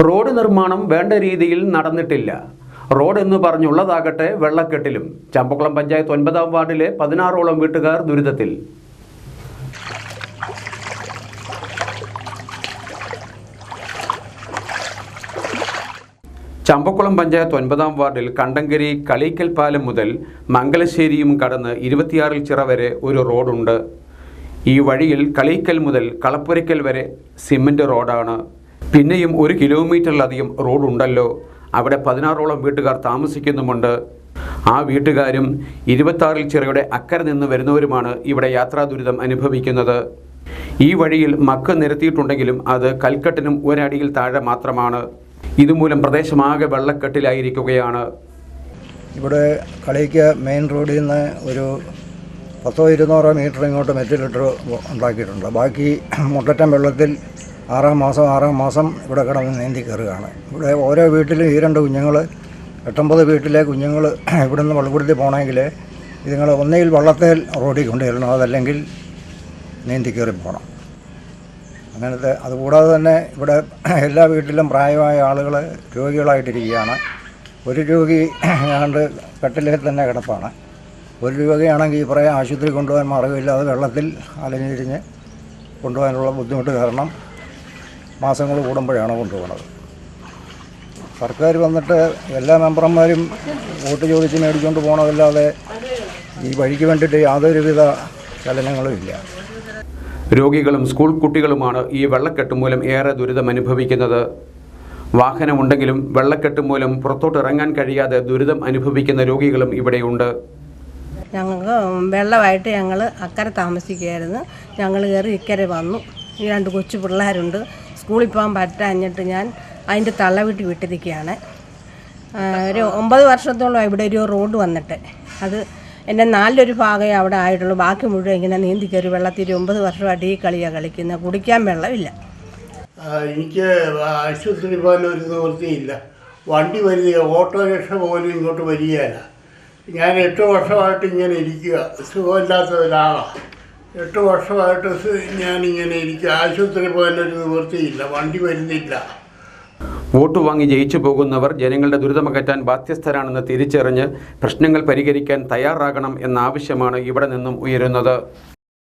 Road നിർമ്മാണം വേണ്ട രീതിയിൽ നടന്നിട്ടില്ല. റോഡ് എന്ന് പറഞ്ഞുള്ളതാകട്ടെ വെള്ളക്കെട്ടിലും. ചമ്പക്കുളം പഞ്ചായത്ത് ഒൻപതാം വാർഡിലെ പതിനാറോളം വീട്ടുകാർ ദുരിതത്തിൽ. ചമ്പക്കുളം പഞ്ചായത്ത് ഒൻപതാം വാർഡിൽ കണ്ടങ്കരി കളീക്കൽ പാലം മുതൽ മംഗലശ്ശേരിയും കടന്ന് ഇരുപത്തിയാറിൽ ചിറ വരെ ഒരു റോഡുണ്ട്. ഈ വഴിയിൽ കളീക്കൽ മുതൽ കളപ്പുരയ്ക്കൽ വരെ സിമന്റ് റോഡാണ്. പിന്നെയും ഒരു കിലോമീറ്ററിലധികം റോഡുണ്ടല്ലോ അവിടെ പതിനാറോളം വീട്ടുകാർ താമസിക്കുന്നുമുണ്ട്. ആ വീട്ടുകാരും ഇരുപത്താറിൽ ചിറയുടെ അക്കരെ നിന്ന് വരുന്നവരുമാണ് ഇവിടെ യാത്രാ ദുരിതം അനുഭവിക്കുന്നത്. ഈ വഴിയിൽ മക്ക് നിരത്തിയിട്ടുണ്ടെങ്കിലും അത് കൽക്കെട്ടിനും ഒരടിയിൽ താഴെ മാത്രമാണ്. ഇതുമൂലം പ്രദേശമാകെ വെള്ളക്കെട്ടിലായിരിക്കുകയാണ്. ഇവിടെ കളിക്ക് മെയിൻ റോഡിൽ നിന്ന് ഒരു പത്തോ ഇരുന്നൂറോ മീറ്റർ ഇങ്ങോട്ട് മെറ്റിലിട്ടർ ഉണ്ടാക്കിയിട്ടുണ്ട്. ബാക്കി മുട്ടറ്റം വെള്ളത്തിൽ ആറാം മാസം ആറാം മാസം ഇവിടെ കിടന്ന് നീന്തി കയറുകയാണ്. ഇവിടെ ഓരോ വീട്ടിലും ഈ രണ്ട് കുഞ്ഞുങ്ങൾ എട്ടൊമ്പത് വീട്ടിലെ കുഞ്ഞുങ്ങൾ ഇവിടെ നിന്ന് വെള്ളപ്പെടുത്തി പോകണമെങ്കിൽ ഇതുങ്ങൾ ഒന്നുകിൽ വള്ളത്തേൽ റോഡിൽ കൊണ്ടുവരണം അതല്ലെങ്കിൽ നീന്തി കയറി പോകണം അങ്ങനത്തെ അതുകൂടാതെ തന്നെ ഇവിടെ എല്ലാ വീട്ടിലും പ്രായമായ ആളുകൾ രോഗികളായിട്ടിരിക്കുകയാണ്. ഒരു രോഗി ഏതാണ്ട് കട്ടിലേ തന്നെ കിടപ്പാണ്. ഒരു രോഗിയാണെങ്കിൽ ഈ പറയാൻ ആശുപത്രി കൊണ്ടുപോകാൻ മാർഗമില്ലാതെ വെള്ളത്തിൽ അലഞ്ഞിരിഞ്ഞ് കൊണ്ടുപോകാനുള്ള ബുദ്ധിമുട്ട് കാരണം മാസങ്ങൾ കൂടുമ്പോഴാണ് കൊണ്ടുപോകുന്നത്? സർക്കാർ വന്നിട്ട് എല്ലാ മെമ്പർമാരും വോട്ട് ചോദിച്ച് മേടിച്ചുകൊണ്ട് പോകണമല്ലാതെ ഈ വഴിക്ക് വേണ്ടിയിട്ട് യാതൊരുവിധ ചലനങ്ങളും ഇല്ല. രോഗികളും സ്കൂൾ കുട്ടികളുമാണ് ഈ വെള്ളക്കെട്ട് മൂലം ഏറെ ദുരിതം അനുഭവിക്കുന്നത്. വാഹനമുണ്ടെങ്കിലും വെള്ളക്കെട്ട് മൂലം പുറത്തോട്ട് ഇറങ്ങാൻ കഴിയാതെ ദുരിതം അനുഭവിക്കുന്ന രോഗികളും ഇവിടെയുണ്ട്. ഞങ്ങൾക്ക് വെള്ളമായിട്ട് ഞങ്ങൾ അക്കരെ താമസിക്കുകയായിരുന്നു. ഞങ്ങൾ കയറി ഇക്കരെ വന്നു. ഈ രണ്ട് കൊച്ചു പിള്ളേരുണ്ട്. സ്കൂളിൽ പോകാൻ പറ്റാഞ്ഞിട്ട് ഞാൻ അതിന്റെ തള്ള വീട്ടിൽ വിട്ടിരിക്കുകയാണ്. ഒരു ഒമ്പത് വർഷത്തോളം ഇവിടെ ഒരു റോഡ് വന്നിട്ട്. അത് എന്റെ നാലിലൊരു ഭാഗമേ അവിടെ ആയിട്ടുള്ളൂ. ബാക്കി മുഴുവൻ ഇങ്ങനെ നീന്തി കയറി വെള്ളത്തിൽ ഒമ്പത് വർഷമായിട്ട് ഈ കളിയാണ് കളിക്കുന്നത്. കുടിക്കാൻ വെള്ളമില്ല. എനിക്ക് ആശുപത്രി പോകാൻ ഒരു നിവൃത്തിയില്ല വണ്ടി വരിക ഓട്ടോറിക്ഷ പോലും ഇങ്ങോട്ട് വരികയില്ല. ഞാൻ എട്ട് വർഷമായിട്ട് ഇങ്ങനെ ഇരിക്കുക. സുഖമില്ലാത്ത ഒരാളാണ് എട്ട് വർഷമായിട്ട് ഞാനിങ്ങനെ ഇരിക്കുക ആശുപത്രി പോകാൻ ഒരു നിവൃത്തിയില്ല. വണ്ടി വരുന്നില്ല. വോട്ട് വാങ്ങി ജയിച്ചു പോകുന്നവർ ജനങ്ങളുടെ ദുരിതമകറ്റാൻ ബാധ്യസ്ഥരാണെന്ന് തിരിച്ചറിഞ്ഞ് പ്രശ്നങ്ങൾ പരിഹരിക്കാൻ തയ്യാറാകണം എന്ന ആവശ്യമാണ് ഇവിടെ നിന്നും ഉയരുന്നത്.